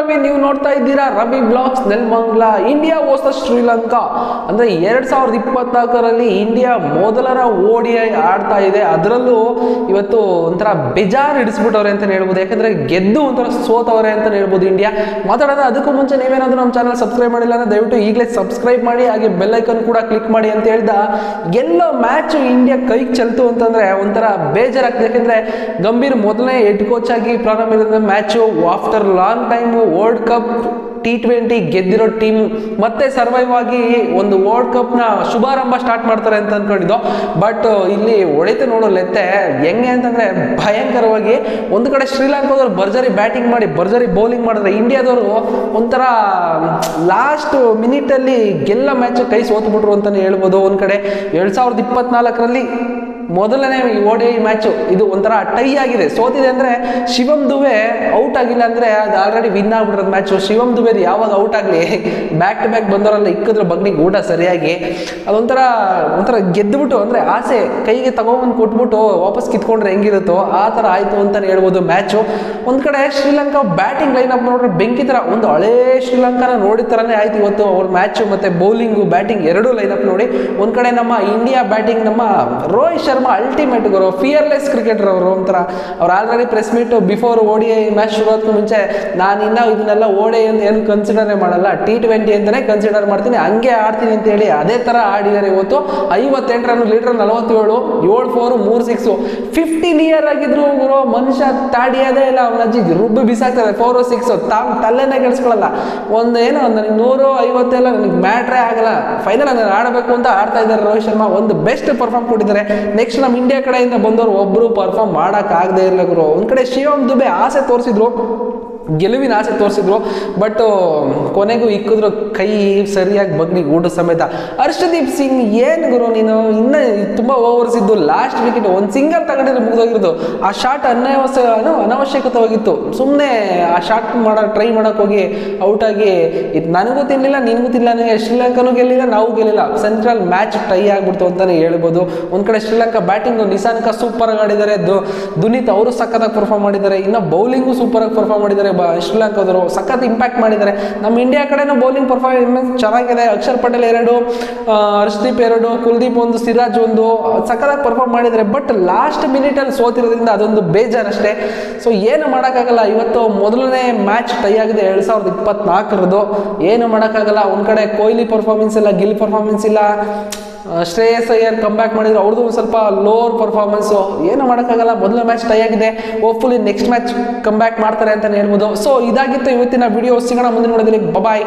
ರವಿ, ನೀವು ನೋಡ್ತಾ ಇದ್ದೀರಾ Ravi blocks Nelamangala India versus Sri Lanka. ಅಂದ್ರೆ ಎರಡ್ ಸಾವಿರದ ಇಪ್ಪತ್ನಾಲ್ಕರಲ್ಲಿ ಇಂಡಿಯಾ ಮೊದಲರ ಓಡಿ ಆಡ್ತಾ ಇದೆ. ಅದರಲ್ಲೂ ಇವತ್ತು ಒಂಥರ ಬೇಜಾರು ಹಿಡಿಸ್ಬಿಟ್ಟವ್ರೆ ಅಂತ ಹೇಳ್ಬೋದು. ಯಾಕಂದ್ರೆ ಗೆದ್ದು ಒಂಥರ ಸೋತವ್ರೆ ಅಂತ ಹೇಳ್ಬೋದು ಇಂಡಿಯಾ. ಮಾತಾಡೋಣ ಅದಕ್ಕೂ ಮುಂಚೆ ನೀವೇನಾದ್ರೂ ನಮ್ಮ ಚಾನಲ್ ಸಬ್ಸ್ಕ್ರೈಬ್ ಮಾಡಿಲ್ಲ ಅಂದ್ರೆ ದಯವಿಟ್ಟು ಈಗಲೇ ಸಬ್ಸ್ಕ್ರೈಬ್ ಮಾಡಿ, ಹಾಗೆ ಬೆಲ್ ಐಕನ್ ಕೂಡ ಕ್ಲಿಕ್ ಮಾಡಿ ಅಂತ ಹೇಳ್ದ ಎಲ್ಲ ಮ್ಯಾಚ್ ಇಂಡಿಯಾ ಕೈಗೆ ಚೆಲ್ತು ಅಂತಂದ್ರೆ ಒಂಥರ ಬೇಜಾರಾಗ್ತದೆ. ಯಾಕಂದ್ರೆ ಗಂಭೀರ್ ಮೊದಲನೇ ಹೆಡ್ ಕೋಚ್ ಆಗಿ ಪ್ರಾರಂಭ match, after long time world cup T twenty ಗೆದ್ದಿರೋ team ಮತ್ತೆ ಸರ್ವೈವ್ ಆಗಿ ಒಂದು ವರ್ಲ್ಡ್ ಕಪ್ನ ಶುಭಾರಂಭ ಸ್ಟಾರ್ಟ್ ಮಾಡ್ತಾರೆ ಅಂತ ಅನ್ಕೊಂಡಿದ್ದು. ಬಟ್ ಇಲ್ಲಿ ಒಳಿತು ನೋಡೋ ಲೆತ್ತೆ ಹೆಂಗೆ ಅಂತಂದ್ರೆ ಭಯಂಕರವಾಗಿ ಒಂದು ಕಡೆ ಶ್ರೀಲಂಕಾದವ್ರು ಭರ್ಜರಿ ಬ್ಯಾಟಿಂಗ್ ಮಾಡಿ, ಭರ್ಜರಿ ಬೌಲಿಂಗ್ ಮಾಡಿದ್ರೆ ಇಂಡಿಯಾದವರು ಒಂಥರ ಲಾಸ್ಟ್ ಮಿನಿಟಲ್ಲಿ ಗೆಲ್ಲ ಮ್ಯಾಚ್ ಕೈ ಸೋತ್ಬಿಟ್ರು ಅಂತಲೇ ಹೇಳ್ಬೋದು. ಒಂದು ಕಡೆ ಎರಡು ಸಾವಿರದ ಇಪ್ಪತ್ನಾಲ್ಕರಲ್ಲಿ ಮೊದಲನೇ ಓಡಿ ಮ್ಯಾಚು ಇದು ಒಂಥರ ಟೈ ಆಗಿದೆ. ಸೋತಿದೆ ಅಂದರೆ ಶಿವಮ್ ದುಬೆ ಔಟ್ ಆಗಿಲ್ಲ ಅಂದರೆ ಅದು ಆಲ್ರೆಡಿ ವಿನ್ ಆಗ್ಬಿಟ್ಟಿರೋದು ಮ್ಯಾಚು ಶಿವಮ್ ದುಬೆ ಯಾವಾಗ ಔಟ್ ಆಗಲಿ? ಬ್ಯಾಕ್ ಟು ಬ್ಯಾಕ್ ಬಂದವರಲ್ಲ ಇಕ್ಕಿದ್ರೆ ಬಗ್ನಿಗೆ ಊಟ ಸರಿಯಾಗಿ. ಅದೊಂಥರ, ಒಂಥರ ಗೆದ್ದುಬಿಟ್ಟು ಅಂದರೆ ಆಸೆ. ಕೈಗೆ ತಗೊಂಬಂದು ಕೊಟ್ಬಿಟ್ಟು ವಾಪಸ್ ಕಿತ್ಕೊಂಡ್ರೆ ಹೆಂಗಿರುತ್ತೋ ಆ ಥರ ಆಯಿತು ಅಂತಲೇ ಹೇಳ್ಬೋದು ಮ್ಯಾಚು ಒಂದು ಕಡೆ ಶ್ರೀಲಂಕಾ ಬ್ಯಾಟಿಂಗ್ ಲೈನ್ ಅಪ್ ನೋಡ್ರೆ ಬೆಂಕಿ ಥರ, ಒಂದು ಹಳೇ ಶ್ರೀಲಂಕಾನ ನೋಡಿದ ಥರನೇ ಆಯ್ತು ಇವತ್ತು ಅವ್ರ ಮ್ಯಾಚು ಮತ್ತು ಬೌಲಿಂಗು ಬ್ಯಾಟಿಂಗ್ ಎರಡೂ ಲೈನ್ ಅಪ್ ನೋಡಿ. ಒಂದು ಕಡೆ ನಮ್ಮ ಇಂಡಿಯಾ ಬ್ಯಾಟಿಂಗ್ ನಮ್ಮ ರೋಹಿತ್ ಶರ್ಮಾ ಅಲ್ಟಿಮೇಟ್ ಗುರು ಫಿಯರ್ಲೆಸ್ ಕ್ರಿಕೆಟರ್ ಅವರು ಒಂಥರ. ಅವ್ರು already press meet before ODI match ಶುರುವಾದಕ್ಕೂ ಮುಂಚೆ ನಾನು ಇನ್ನೂ ಇದನ್ನೆಲ್ಲ ಓಡಿ ಅಂತ ಏನು ಕನ್ಸಿಡರೇ ಮಾಡಲ್ಲ. ಟಿ ಟ್ವೆಂಟಿ ಅಂತಲೇ ಕನ್ಸಿಡರ್ ಮಾಡ್ತೀನಿ. ಹಂಗೆ ಆಡ್ತೀನಿ ಅಂತ ಹೇಳಿ ಅದೇ ಥರ ಆಡಿದ್ದಾರೆ ಇವತ್ತು. ಐವತ್ತೆಂಟು ರನ್ ಲೀಡರ್ ನಲವತ್ತೇಳು, ಏಳು ಫೋರು ಮೂರು ಸಿಕ್ಸು ಫಿಫ್ಟೀನ್ ಇಯರ್ ಆಗಿದ್ರು ಗುರು, ಮನುಷ್ಯ ತಾಡಿಯೋದೇ ಇಲ್ಲ. ಅವನ ಅಜ್ಜಿ ರುಬ್ಬು ಬಿಸಾಕ್ತಾರೆ. ಫೋರು ಸಿಕ್ಸು ತಾವು ತಲೆನೇ ಕೆಡಿಸ್ಕೊಳ್ಳಲ್ಲ ಒಂದು ಏನು ನನಗೆ ನೂರು, ಐವತ್ತೆಲ್ಲ ನನಗೆ ಮ್ಯಾಟ್ರೇ ಆಗಲ್ಲ. ಫೈನಲ್ ನಾನು ಆಡಬೇಕು ಅಂತ ಆಡ್ತಾ ಇದ್ದಾರೆ ರೋಹಿತ್ ಶರ್ಮಾ. ಒಂದು ಬೆಸ್ಟ್ ಪರ್ಫಾರ್ಮ್ ಕೊಟ್ಟಿದ್ದಾರೆ. ನೆಕ್ಸ್ಟ್ ನಮ್ಮ ಇಂಡಿಯಾ ಕಡೆಯಿಂದ ಬಂದವರು ಒಬ್ಬರು ಪರ್ಫಾರ್ಮ್ ಮಾಡೋಕ್ಕಾಗದೇ ಇಲ್ಲ ಗುರು. ಒಂದು ಕಡೆ ಶಿವಮ್ ದುಬೆ ಆಸೆ ತೋರಿಸಿದ್ರು. ಗೆಲುವಿನ ಆಸೆ ತೋರಿಸಿದ್ರು. ಬಟ್ ಕೊನೆಗೂ ಇಕ್ಕಿದ್ರು ಕೈ ಸರಿಯಾಗಿ ಬಗ್ಲಿ ಊಟ ಸಮೇತ. ಹರ್ಷದೀಪ್ ಸಿಂಗ್ ಏನು ಗುರು ನೀನು? ಇನ್ನ ತುಂಬ ಓವರ್ಸ್ ಇದ್ದು ಲಾಸ್ಟ್ ವಿಕೆಟ್ ಒಂದು ಸಿಂಗಲ್ ತಗೊಂಡಿದ್ರೆ ಮುಗಿದೋಗಿರೋದು. ಆ ಶಾಟ್ ಅನಾವಶ್ಯ ಅನವಶ್ಯಕತವಾಗಿತ್ತು. ಸುಮ್ಮನೆ ಆ ಶಾಟ್ ಮಾಡೋ ಟ್ರೈ ಮಾಡೋಕೆ ಹೋಗಿ ಔಟ್ ಆಗಿ ನನಗೂ ತಿನ್ನಲಿಲ್ಲ ನಿನಗೂ ತಿನ್ನಲಿಲ್ಲ ಶ್ರೀಲಂಕಾನೂ ಗೆಲ್ಲಿಲ್ಲ, ನಾವು ಗೆಲ್ಲಿಲ್ಲ. ಸೆಂಟ್ರಲ್ ಮ್ಯಾಚ್ ಟೈ ಆಗ್ಬಿಡ್ತು ಅಂತಲೇ ಹೇಳ್ಬೋದು. ಒಂದು ಕಡೆ ಶ್ರೀಲಂಕಾ ಬ್ಯಾಟಿಂಗು ಸೂಪರ್ ಆಗಿ ಆಡಿದ್ದಾರೆ. ದುನೀತ್ ಅವರು ಸಕ್ಕತ್ತಾಗಿ ಪರ್ಫಾರ್ಮ್ ಮಾಡಿದ್ದಾರೆ. ಇನ್ನು ಬೌಲಿಂಗು ಆಗಿ ಪರ್ಫಾರ್ಮ್ ಮಾಡಿದ್ದಾರೆ. ಬ ಶ್ರೀಲಂಕಾದವರು ಸಖತ್ ಇಂಪ್ಯಾಕ್ಟ್ ಮಾಡಿದ್ದಾರೆ. ನಮ್ಮ ಇಂಡಿಯಾ ಕಡೆನೂ ಬೌಲಿಂಗ್ ಪರ್ಫಾರ್ಮೆನ್ಸ್ ಚೆನ್ನಾಗಿದೆ. ಅಕ್ಷರ್ ಪಟೇಲ್ ಎರಡು ಹರ್ಷದೀಪ್ ಎರಡು, ಕುಲ್ದೀಪ್ ಒಂದು, ಸಿರಾಜ್ ಒಂದು, ಸಖತ್ತಾಗಿ ಪರ್ಫಾರ್ಮ್ ಮಾಡಿದ್ದಾರೆ. ಬಟ್ ಲಾಸ್ಟ್ ಮಿನಿಟಲ್ಲಿ ಸೋತಿರೋದ್ರಿಂದ ಅದೊಂದು ಬೇಜಾರಷ್ಟೇ. ಸೊ ಏನು ಮಾಡೋಕ್ಕಾಗಲ್ಲ. ಇವತ್ತು ಮೊದಲನೇ ಮ್ಯಾಚ್ ಟೈ ಆಗಿದೆ ಎರಡು ಸಾವಿರದ ಇಪ್ಪತ್ನಾಲ್ಕರದ್ದು. ಏನು ಮಾಡೋಕ್ಕಾಗಲ್ಲ. ಒಂದು ಕಡೆ ಕೊಹ್ಲಿ ಪರ್ಫಾರ್ಮೆನ್ಸ್ ಇಲ್ಲ, ಗಿಲ್ ಪರ್ಫಾರ್ಮೆನ್ಸ್ ಇಲ್ಲ. ಶ್ರೇಯಸ್ ಅಯ್ಯರ್ ಕಮ್ ಬ್ಯಾಕ್ ಮಾಡಿದ್ರು ಅವ್ರದ್ದು ಒಂದು ಸ್ವಲ್ಪ ಲೋವರ್ ಪರ್ಫಾರ್ಮೆನ್ಸು ಏನು ಮಾಡೋಕ್ಕಾಗಲ್ಲ, ಮೊದಲ ಮ್ಯಾಚ್ ಟೈ ಆಗಿದೆ. Hopefully next match come back ಮಾಡ್ತಾರೆ ಅಂತಲೇ ಹೇಳ್ಬೋದು. ಸೊ ಇದಾಗಿತ್ತು ಇವತ್ತಿನ ವಿಡಿಯೋ ಸಿಗೋಣ ಮುಂದಿನ ನೋಡಿದ್ರಿ ಬಾಯ್